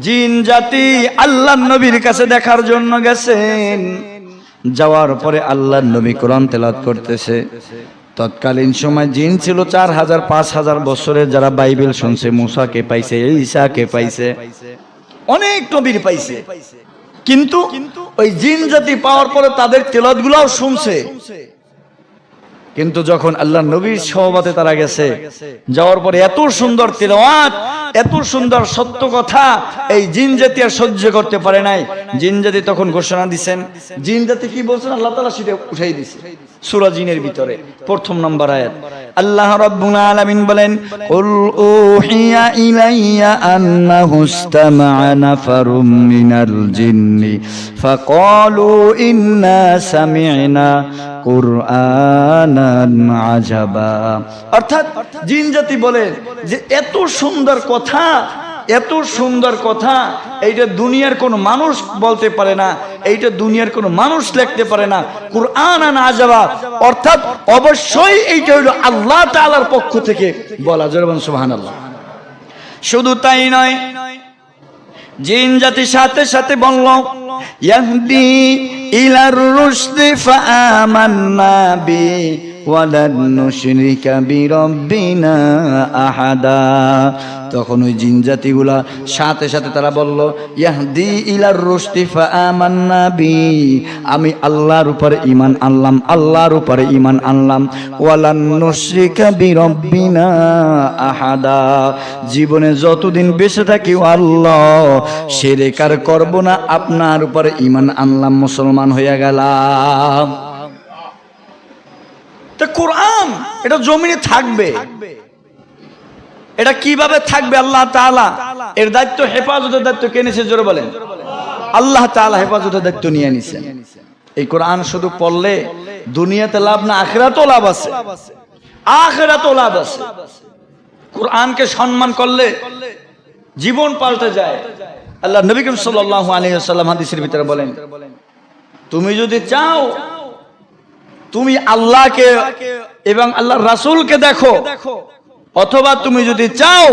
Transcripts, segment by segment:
জিন জাতি আল্লাহ নবীর কাছে দেখার জন্য গেছেন। যাওয়ার পরে আল্লাহ নবী কোরআন তেলাত করতেছে। তৎকালীন সময় জিন ছিল চার হাজার, পাঁচ হাজার বছরের যারা বাইবেল শুনছে, মুসাকে পাইছে ঈসাকে পাইছে। অনেক নবীর পাইছে। কিন্তু ওই জিন জাতি পাওয়ার পরে তাদের তেলাত গুলাও শুনছে। কিন্তু যখন আল্লাহ নবীর সহবাতে তারা গেছে, যাওয়ার পরে এত সুন্দর তিলওয়াত, এত সুন্দর সত্য কথা, এই জিন জাতি আর সহ্য করতে পারে নাই। জিন জাতি তখন ঘোষণা দিছেন। জিন জাতি কি বলছেন? আল্লাহ তালা সেটা উঠাই দিছে। সূরা জিনের ভিতরে, প্রথম নম্বর আয়াত। আল্লাহ রাব্বুল আলামিন বলেন কুল উহিয়া ইলাইয়া আন্নাহু ইসতামা'a নাফারুম মিনাল জিন্নি ফাকালু ইন্না সামি'না কুরআনান আজাবা অর্থাৎ জিন জাতি বলে যে, এত সুন্দর কথা এত সুন্দর কথা, এইটা দুনিয়ার কোনো মানুষ বলতে পারে না, এইটা দুনিয়ার কোনো মানুষ লিখতে পারে না। কুরআন আন আজাবা অর্থাৎ অবশ্যই এইটা হলো আল্লাহ তাআলার পক্ষ থেকে বলা। জরবান সুবহানাল্লাহ। শুধু তাই নয়, জিন জাতির সাথে সাথে বলল, ইয়াহদি ইলার রুশদি ফাআমান্না বি ওয়ালান নুশরিকা বিরাব্বিনা আহাদা। তখন ওই জিন জাতিগুলা সাথে সাথে তারা বলল, ইয়াহদি ইলার রুশদি ফাআমান্না বি। আমি আল্লাহর উপরে ঈমান আনলাম, আল্লাহর উপরে ঈমান আনলাম। ওয়ালান নুশরিকা বিরাব্বিনা আহাদা। জীবনে যতদিন বেঁচে থাকি আল্লাহ সেরেকার করব না, আপনার উপরে ঈমান আনলাম, মুসলমান হইয়া গেলাম। কোরআন, এটা জমিনে থাকবে। এটা কীভাবে থাকবে আল্লাহ এর দায়িত্ব হেফাজতের দায়িত্ব কে নিছে? জোরে বলেন। আল্লাহ হেফাজতের দায়িত্ব নিয়ে নিছেন এই কোরআন শুধু পড়লে দুনিয়াতে লাভ না, আখেরাতেও লাভ আছে। আখেরাতেও লাভ আছে। কোরআনকে সম্মান করলে জীবন পাল্টে যায়। আল্লাহ নবী করিম সাল্লাল্লাহু আলাইহি ওয়াসাল্লাম হাদিসের ভিতরে বলেন, তুমি যদি চাও তুমি আল্লাহকে এবং আল্লাহর রাসূলকে দেখো। অথবা তুমি যদি চাও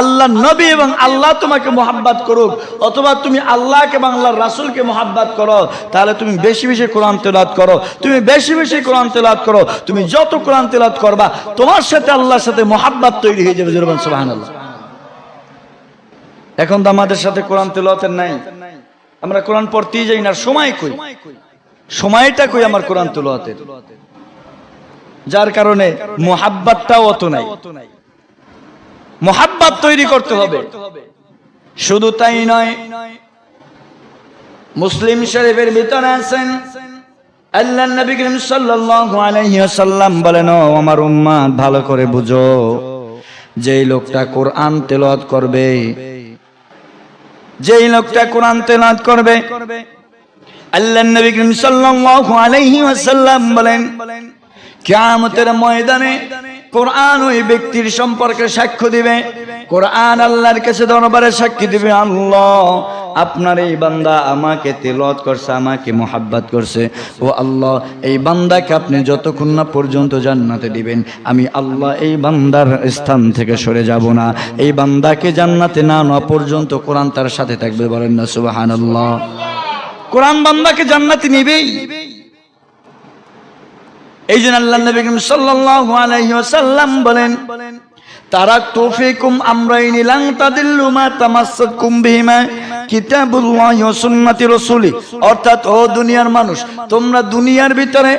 আল্লাহ নবী এবং আল্লাহ তোমাকে মোহাব্বত করুক, অথবা তুমি আল্লাহকে এবং আল্লাহর রাসূলকে মোহাব্বত করো, তাহলে তুমি বেশি বেশি কোরআন তেলাওয়াত করো, তুমি বেশি বেশি কোরআন তেলাওয়াত করো, তুমি যত কোরআন তেলাওয়াত করবা, তোমার সাথে আল্লাহর সাথে মোহাব্বত তৈরি হয়ে যাবে জুরবান এখন তো আমাদের সাথে কোরআন তেলাওয়াতের নাই। আমরা কোরআন পড়তেই যাই না সময় কই? সময়টা কই আমার কোরআন তেলাওয়াতের? যার কারণে মোহাব্বতটাও অত নাই। মোহাব্বত তৈরি করতে হবে। শুধু তাই নয়, মুসলিম শরীফের ভিতরে আছেন আল্লাহ নবী করিম সাল্লাল্লাহু আলাইহি ওয়াসাল্লাম বলেন, ও আমার উম্মাত ভালো করে বুঝো, যেই লোকটা কোরআন তেলাওয়াত করবে, যেই লোকটা কোরআন তেলাওয়াত করবে আল্লাহ নবী করিম সাল্লাল্লাহু আলাইহি ওয়াসাল্লাম বলেন, কিয়ামতের ময়দানে কোরআন ওই ব্যক্তির সম্পর্কে সাক্ষ্য দিবে, কোরআন আল্লাহর কাছে দরবারে সাক্ষী দিবে, আল্লাহ আপনার এই বান্দা আমাকে তেলত করছে, আমাকে মোহাব্বত করছে, ও আল্লাহ এই বান্দাকে আপনি যতক্ষণ না পর্যন্ত জান্নাতে দিবেন, আমি আল্লাহ এই বান্দার স্থান থেকে সরে যাব না, এই বান্দাকে জান্নাতে না নেওয়া পর্যন্ত কোরআন তার সাথে থাকবে বলেন না, সুবহানাল্লাহ। কোরআন বান্দাকে জান্নাতি নিবেই। এই জন্য আল্লাহ নবী সাল্লাল্লাহু আলাইহি ওয়াসাল্লাম বলেন তারাকতু ফিকুম আমরাইনি লান তাদিল্লু মা তামাসসাকুম বিহিমা। কিতাবুল্লাহি সুন্নাতি রাসূলি। অর্থাৎ, ও দুনিয়ার মানুষ, তোমরা দুনিয়ার ভিতরে,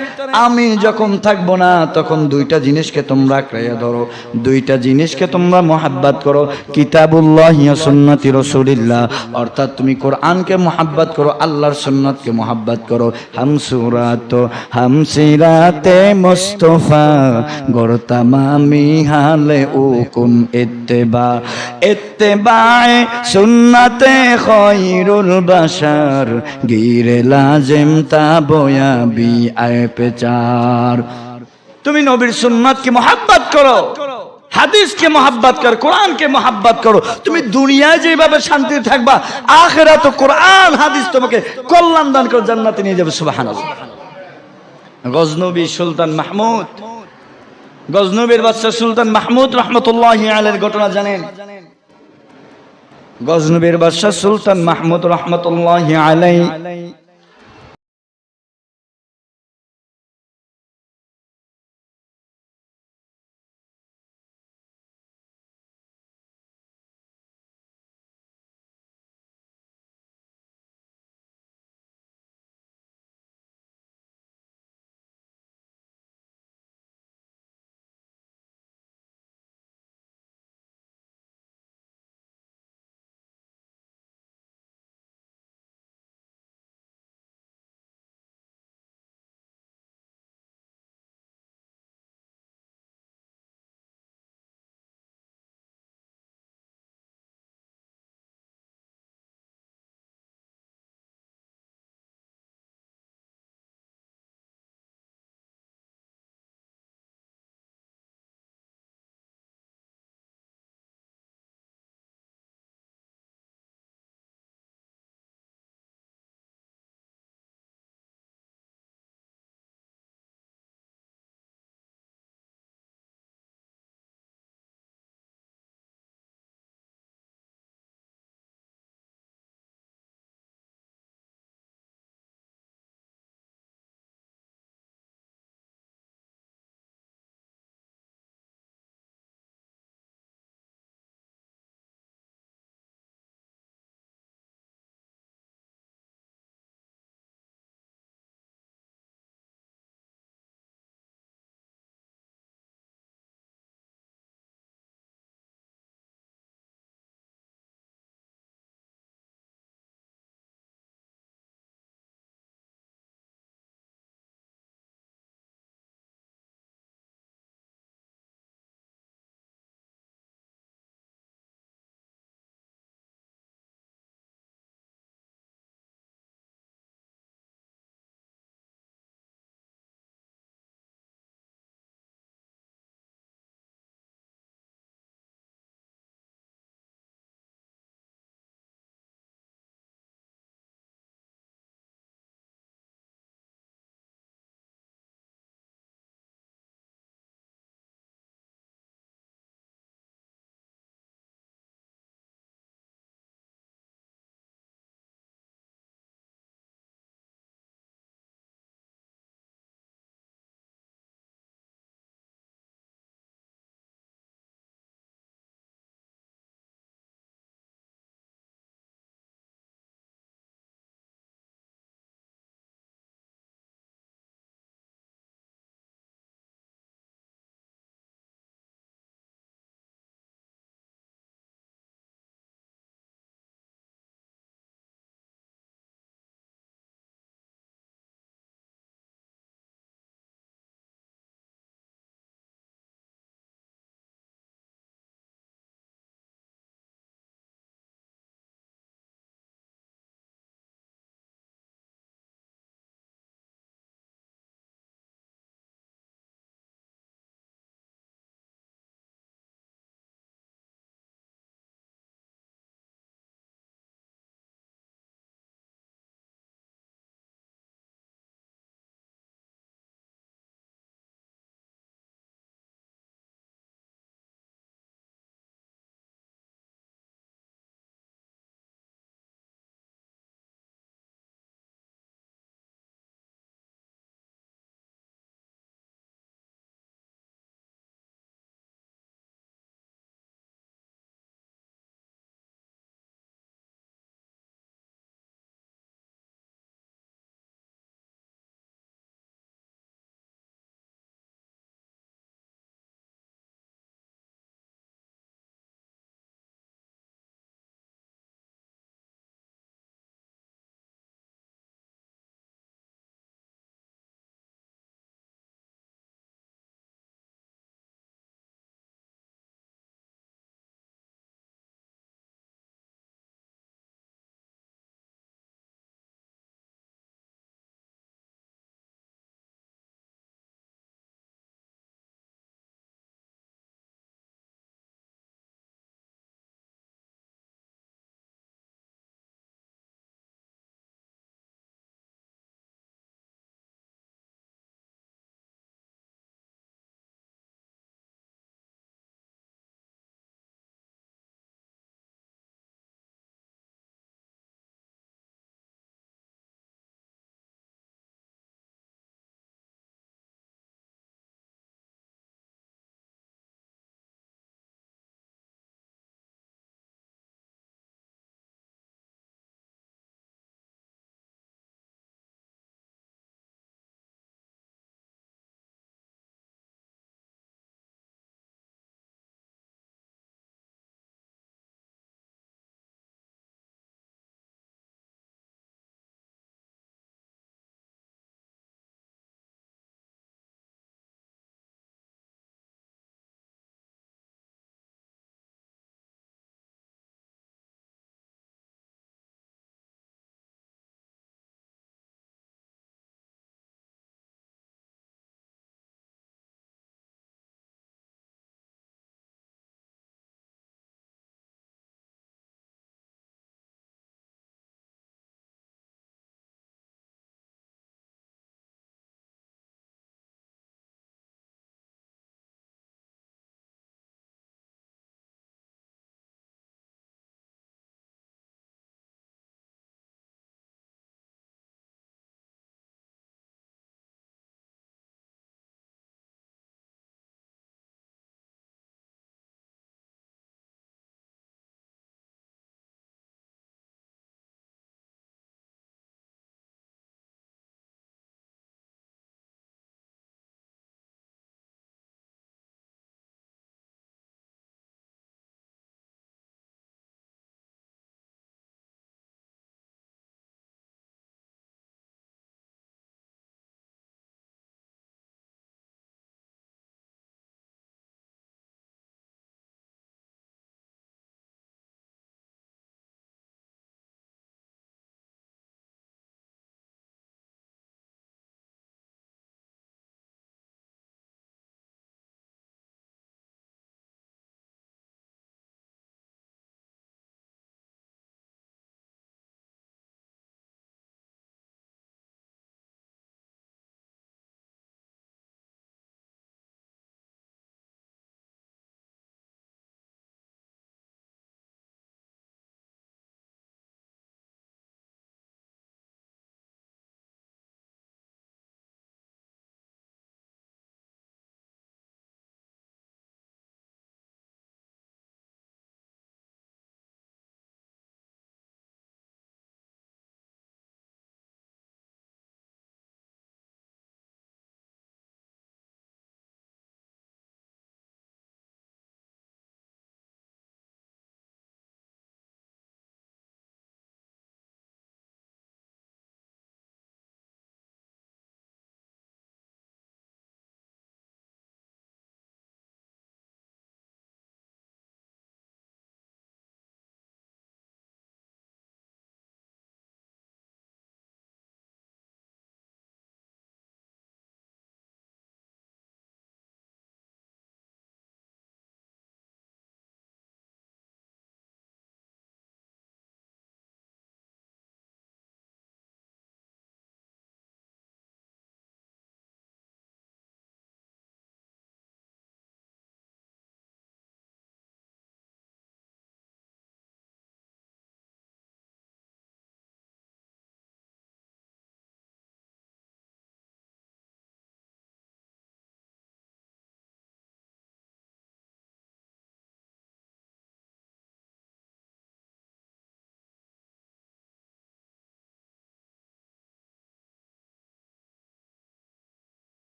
আমি যখন থাকব না, তখন দুইটা জিনিসকে তোমরা আঁকড়াইয়া ধরো। দুইটা জিনিসকে তোমরা মোহাব্বত করো। কিতাবুল্লাহি সুন্নাতি রাসূলিল্লাহ। অর্থাৎ, তুমি কোরআনকে মোহাব্বত করো, আল্লাহর সুন্নাতকে মোহাব্বত করো। হামসুরাত, হামসিরাতে মুস্তফা গরতামামি হালে উকুন ইত্তেবা। ইত্তেবায়ে সুন্নাতে খয়রুল বাশার, গিরে লাজেম তাবয়া বি আয় পেচার। তুমি নবীর সুন্নাতকে মোহাব্বত করো, হাদিসকে মোহাব্বত করো, কোরআনকে মোহাব্বত করো। তুমি দুনিয়ায় যেভাবে শান্তি থাকবা আখেরা তো কোরআন, হাদিস তোমাকে কল্যাণ দান করে জান্নাতে নিয়ে যাবে, সুবহানাল্লাহ। গজনবী সুলতান মাহমুদ গজনবীর বাদশাহ সুলতান মাহমুদ রহমতুল্লাহ আলের ঘটনা জানেন। গজনবীর বাদশাহ সুলতান মাহমুদ রহমতুল্লাহ আলাই